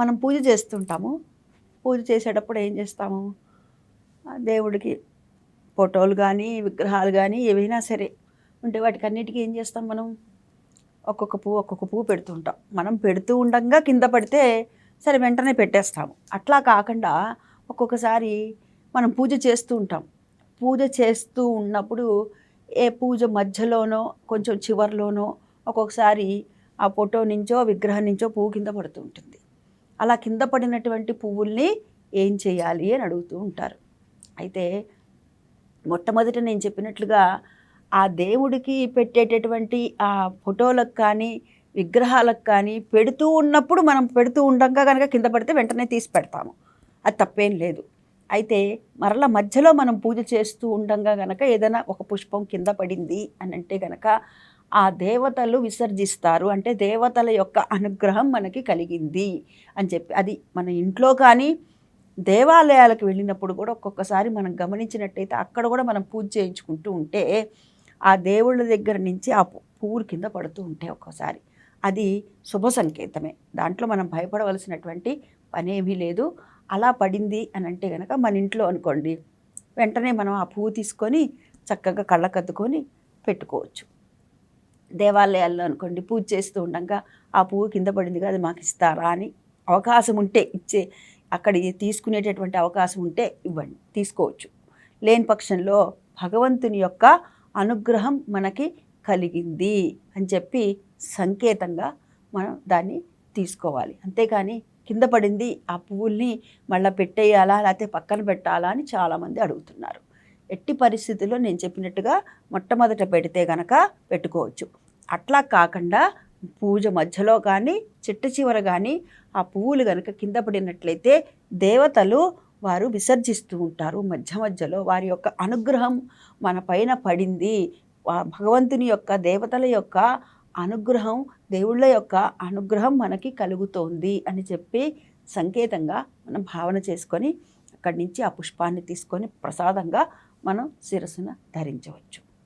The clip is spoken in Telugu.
మనం పూజ చేస్తుంటాము. పూజ చేసేటప్పుడు ఏం చేస్తాము? దేవుడికి ఫోటోలు కానీ విగ్రహాలు కానీ ఏవైనా సరే ఉంటే వాటికి అన్నిటికీ ఏం చేస్తాం మనం? ఒక్కొక్క పువ్వు ఒక్కొక్క పువ్వు పెడుతూ ఉంటాం. మనం పెడుతూ ఉండగా కింద పడితే సరే వెంటనే పెట్టేస్తాము. అట్లా కాకుండా ఒక్కొక్కసారి మనం పూజ చేస్తూ ఉంటాం. పూజ చేస్తూ ఉన్నప్పుడు ఏ పూజ మధ్యలోనో కొంచెం చివర్లోనో ఒక్కొక్కసారి ఆ ఫోటో నుంచో విగ్రహం నుంచో పువ్వు కింద పడుతూ ఉంటుంది. అలా కింద పడినటువంటి పువ్వుల్ని ఏం చేయాలి అని అడుగుతూ ఉంటారు. అయితే మొట్టమొదట నేను చెప్పినట్లుగా ఆ దేవుడికి పెట్టేటటువంటి ఆ ఫోటోలకు కానీ విగ్రహాలకు కానీ పెడుతూ ఉన్నప్పుడు మనం పెడుతూ ఉండగా కనుక కింద పడితే వెంటనే తీసి పెడతాము. అది తప్పేం లేదు. అయితే మరల మధ్యలో మనం పూజ చేస్తూ ఉండగా గనక ఏదైనా ఒక పుష్పం కింద పడింది అని అంటే గనక ఆ దేవతలు విసర్జిస్తారు. అంటే దేవతల యొక్క అనుగ్రహం మనకి కలిగింది అని చెప్పి అది మన ఇంట్లో కానీ దేవాలయాలకు వెళ్ళినప్పుడు కూడా ఒక్కొక్కసారి మనం గమనించినట్టయితే అక్కడ కూడా మనం పూజ చేయించుకుంటూ ఉంటే ఆ దేవుళ్ళ దగ్గర నుంచి ఆ పు- పువ్వులు కింద పడుతూ ఉంటాయి ఒక్కోసారి. అది శుభ సంకేతమే. దాంట్లో మనం భయపడవలసినటువంటి పనేమీ లేదు. అలా పడింది అని అంటే కనుక మన ఇంట్లో అనుకోండి వెంటనే మనం ఆ పువ్వు తీసుకొని చక్కగా కళ్ళకద్దుకొని పెట్టుకోవచ్చు. దేవాలయాల్లో అనుకోండి పూజ చేస్తూ ఉండగా ఆ పువ్వు కింద పడింది కదా మాకు ఇస్తారా? అని అవకాశం ఉంటే ఇచ్చే అక్కడ తీసుకునేటటువంటి అవకాశం ఉంటే ఇవ్వండి తీసుకోవచ్చు. లేని పక్షంలో భగవంతుని యొక్క అనుగ్రహం మనకి కలిగింది అని చెప్పి సంకేతంగా మనం దాన్ని తీసుకోవాలి. అంతేకాని కింద పడింది ఆ పువ్వుల్ని మళ్ళీ పెట్టేయాలా లేకపోతే పక్కన పెట్టాలా అని చాలామంది అడుగుతున్నారు. ఎట్టి పరిస్థితుల్లో నేను చెప్పినట్టుగా మొట్టమొదట పెడితే గనక పెట్టుకోవచ్చు. అట్లా కాకుండా పూజ మధ్యలో కానీ చిట్ట చివర కానీ ఆ పువ్వులు కనుక కింద పడినట్లయితే దేవతలు వారు విసర్జిస్తూ ఉంటారు. మధ్య మధ్యలో వారి యొక్క అనుగ్రహం మన పైన పడింది. భగవంతుని యొక్క దేవతల యొక్క అనుగ్రహం దేవుళ్ళ యొక్క అనుగ్రహం మనకి కలుగుతోంది అని చెప్పి సంకేతంగా మనం భావన చేసుకొని అక్కడి నుంచి ఆ పుష్పాన్ని తీసుకొని ప్రసాదంగా మనం శిరస్సున ధరించవచ్చు.